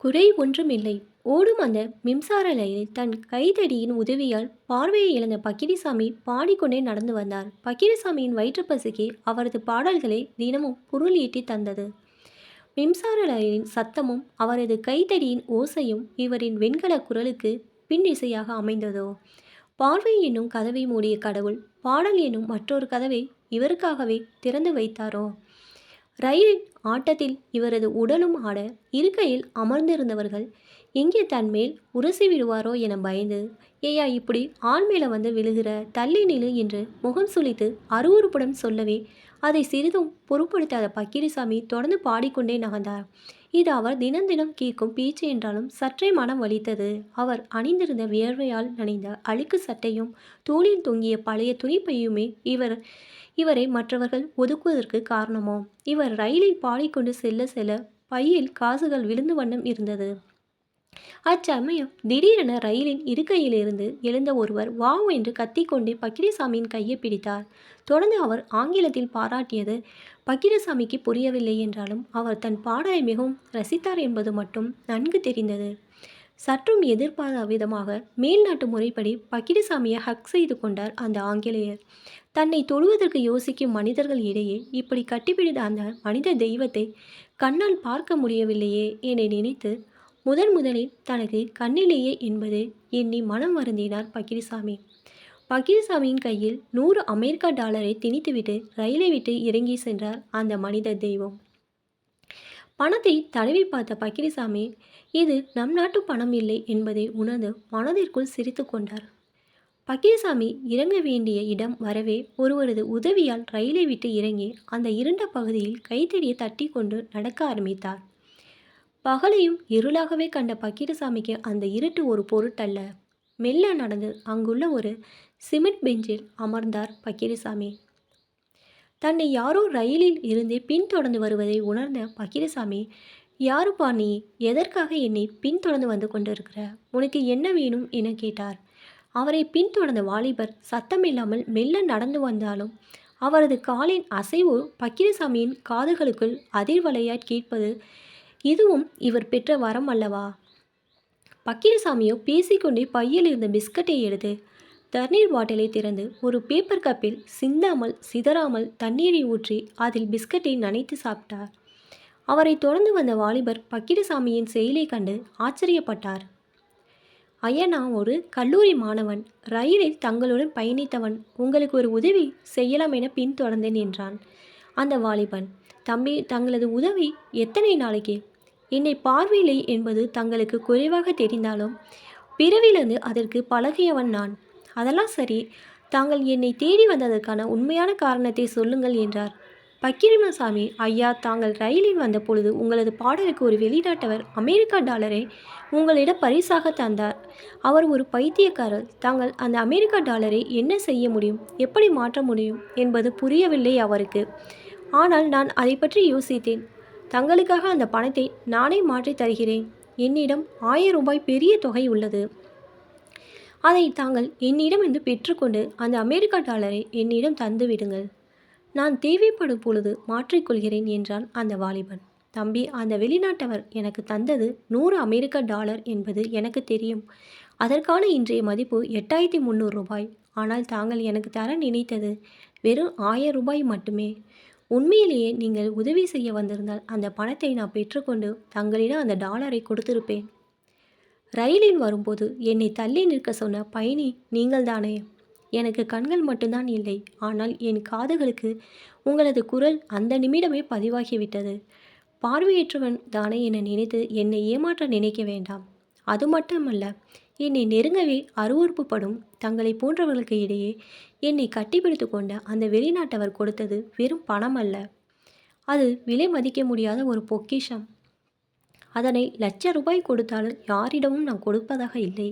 குறை ஒன்றுமில்லை. ஓடும் அந்த மின்சார லைனை தன் கைதடியின் உதவியால் பார்வையை இழந்த பக்கிரிசாமி பாடிக்கொண்டே நடந்து வந்தார். பக்கிரிசாமியின் வயிற்றுப்பசிக்கு அவரது பாடல்களை தினமும் பொருளீட்டி தந்தது. மின்சார லைனின் சத்தமும் அவரது கைத்தடியின் ஓசையும் இவரின் வெண்கல குரலுக்கு பின் இசையாக அமைந்ததோ? பார்வை என்னும் கதவை மூடிய கடவுள் பாடல் என்னும் மற்றொரு கதவை இவருக்காகவே திறந்து வைத்தாரோ? ரயிலின் ஆட்டத்தில் இவரது உடலும் ஆட இருக்கையில் அமர்ந்திருந்தவர்கள் எங்கே தன் மேல் உரசி விடுவாரோ என பயந்து ஏயா இப்படி ஆண் மேலே வந்து விழுகிற தள்ளி நிலு என்று முகம் சுழித்து அருவறுப்புடன் சொல்லவே அதை சிறிதும் பொருட்படுத்தாத பக்கிரிசாமி தொடர்ந்து பாடிக்கொண்டே நகர்ந்தார். இது அவர் தினம் தினம் கேட்கும் பேச்சு என்றாலும் சற்றே மனம் வலித்தது. அவர் அணிந்திருந்த வியர்வையால் நனைந்த அழுக்கு சட்டையும் தோளில் தொங்கிய பழைய துணிப்பையுமே இவர் இவரை மற்றவர்கள் ஒதுக்குவதற்கு காரணமோ? இவர் ரயிலில் பாடிக்கொண்டு செல்ல செல்ல பையில் காசுகள் விழுந்து வண்ணம் இருந்தது. அச்சமயம் திடீரென ரயிலின் இருக்கையிலிருந்து எழுந்த ஒருவர் வாவ் என்று கத்திக்கொண்டே பக்கிரிசாமியின் கையை பிடித்தார். தொடர்ந்து அவர் ஆங்கிலத்தில் பாராட்டியது பக்கிரசாமிக்கு புரியவில்லை என்றாலும் அவர் தன் பாடலை மிகவும் ரசித்தார் என்பது மட்டும் நன்கு தெரிந்தது. சற்றும் எதிர்பாராத விதமாக மேல்நாட்டு முறைப்படி பக்கிரிசாமியை ஹக் செய்து கொண்டார் அந்த ஆங்கிலேயர். தன்னை தொழுவதற்கு யோசிக்கும் மனிதர்கள் இடையே இப்படி கட்டிப்பிடித்த அந்த மனித தெய்வத்தை கண்ணால் பார்க்க முடியவில்லையே என நினைத்து முதன் முதலில் தனக்கு கண்ணிலேயே என்பது எண்ணி மனம் வருந்தினார் பக்கீர்சாமி. பக்கீர்சாமியின் கையில் நூறு அமெரிக்கா டாலரை திணித்துவிட்டு ரயிலை விட்டு இறங்கி சென்றார் அந்த மனித தெய்வம். பணத்தை தடவி பார்த்த பக்கீர்சாமி இது நம் நாட்டு பணம் இல்லை என்பதை உணர்ந்து மனதிற்குள் சிரித்து கொண்டார். பக்கீர்சாமி இறங்க வேண்டிய இடம் வரவே ஒருவரது உதவியால் ரயிலை விட்டு இறங்கி அந்த இருண்ட பகுதியில் கைத்தடியை தட்டி கொண்டு நடக்க ஆரம்பித்தார். பகலையும் இருளாகவே கண்ட பக்கீரசாமிக்கு அந்த இருட்டு ஒரு பொருட்டல்ல. மெல்ல நடந்து அங்குள்ள ஒரு சிமெண்ட் பெஞ்சில் அமர்ந்தார் பக்கீரசாமி. தன்னை யாரோ ரயிலில் இருந்தே பின்தொடர்ந்து வருவதை உணர்ந்த பக்கீரசாமி யாருப்பா நீ? எதற்காக என்னை பின்தொடர்ந்து வந்து கொண்டிருக்கிற? உனக்கு என்ன வேணும்? என கேட்டார். அவரை பின்தொடர்ந்த வாலிபர் சத்தமில்லாமல் மெல்ல நடந்து வந்தாலும் அவரது காலின் அசைவு பக்கிரசாமியின் காதுகளுக்குள் அதிர்வலையாய் கேட்பது இதுவும் இவர் பெற்ற வரம் அல்லவா? பக்கீரசாமியோ பேசிக்கொண்டே பையில் இருந்த பிஸ்கட்டை எடுத்து தண்ணீர் பாட்டிலை திறந்து ஒரு பேப்பர் கப்பில் சிந்தாமல் சிதறாமல் தண்ணீரை ஊற்றி அதில் பிஸ்கட்டை நனைத்து சாப்பிட்டார். அவரை தொடர்ந்து வந்த வாலிபர் பக்கிரசாமியின் செயலை கண்டு ஆச்சரியப்பட்டார். ஐயனா ஒரு கல்லூரி மாணவன் ரயிலில் தங்களுடன் பயணித்தவன் உங்களுக்கு ஒரு உதவி செய்யலாம் என பின்தொடர்ந்தேன் என்றான். அந்த வாலிபன் தம்பி தங்களது உதவி எத்தனை நாளைக்கு? என்னை பார்வையில்லை என்பது தங்களுக்கு குறைவாக தெரிந்தாலும் பிறவிலிருந்து அதற்கு பழகியவன் நான். அதெல்லாம் சரி தாங்கள் என்னை தேடி வந்ததற்கான உண்மையான காரணத்தை சொல்லுங்கள் என்றார். பக்கிரிமசாமி ஐயா தாங்கள் ரயிலில் வந்த பொழுது உங்களது பாடலுக்கு ஒரு வெளிநாட்டவர் அமெரிக்கா டாலரை உங்களிடம் பரிசாக தந்தார். அவர் ஒரு பைத்தியக்காரர். தாங்கள் அந்த அமெரிக்கா டாலரை என்ன செய்ய முடியும்? எப்படி மாற்ற முடியும்? என்பது புரியவில்லை அவருக்கு. ஆனால் நான் அதை பற்றி யோசித்தேன். தங்களுக்காக அந்த பணத்தை நானே மாற்றி தருகிறேன். என்னிடம் ஆயிரம் ரூபாய் பெரிய தொகை உள்ளது. அதை தாங்கள் என்னிடம் இருந்து பெற்றுக்கொண்டு அந்த அமெரிக்கா டாலரை என்னிடம் தந்து விடுங்கள். நான் தேவைப்படும் பொழுது மாற்றிக்கொள்கிறேன் என்றான் அந்த வாலிபன். தம்பி அந்த வெளிநாட்டவர் எனக்கு தந்தது நூறு அமெரிக்க டாலர் என்பது எனக்கு தெரியும். அதற்கான இன்றைய மதிப்பு எட்டாயிரத்தி முந்நூறு ரூபாய். ஆனால் தாங்கள் எனக்கு தர நினைத்தது வெறும் ஆயிரம் ரூபாய் மட்டுமே. உண்மையிலேயே நீங்கள் உதவி செய்ய வந்திருந்தால் அந்த பணத்தை நான் பெற்றுக்கொண்டு தங்களிடம் அந்த டாலரை கொடுத்திருப்பேன். ரயிலில் வரும்போது என்னை தள்ளி நிற்க சொன்ன பயணி நீங்கள்தானே எனக்கு கண்கள் மட்டும்தான் இல்லை. ஆனால் என் காதுகளுக்கு உங்களது குரல் அந்த நிமிடமே பதிவாகிவிட்டது. பார்வையற்றவன் தானே என நினைத்து என்னை ஏமாற்ற நினைக்க வேண்டாம். அது மட்டுமல்ல என்னை நெருங்கவே அருவறுப்புப்படும் தங்களை போன்றவர்களுக்கு இடையே என்னை கட்டிப்பிடித்து கொண்ட அந்த வெளிநாட்டவர் கொடுத்தது வெறும் பணம் அல்ல. அது விலை மதிக்க முடியாத ஒரு பொக்கிஷம். அதனை லட்ச ரூபாய் கொடுத்தாலும் யாரிடமும் நான் கொடுப்பதாக இல்லை.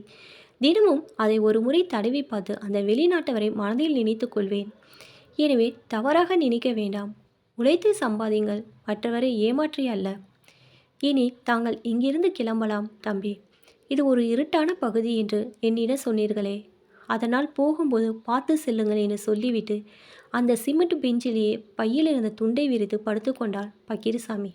தினமும் அதை ஒரு முறை தடவி பார்த்து அந்த வெளிநாட்டவரை மனதில் நினைத்து கொள்வேன். எனவே தவறாக நினைக்க வேண்டாம். உழைத்து சம்பாதிங்கள் மற்றவரை ஏமாற்றி அல்ல. இனி தாங்கள் இங்கிருந்து கிளம்பலாம் தம்பி. இது ஒரு இருட்டான பகுதி என்று என்னிடம் சொன்னீர்களே. அதனால் போகும்போது பார்த்து செல்லுங்கள் என்று சொல்லிவிட்டு அந்த சிமெண்ட் பெஞ்சிலேயே பையில் இருந்த துண்டை விரித்து படுத்துக்கொண்டார் பக்கீர்சாமி.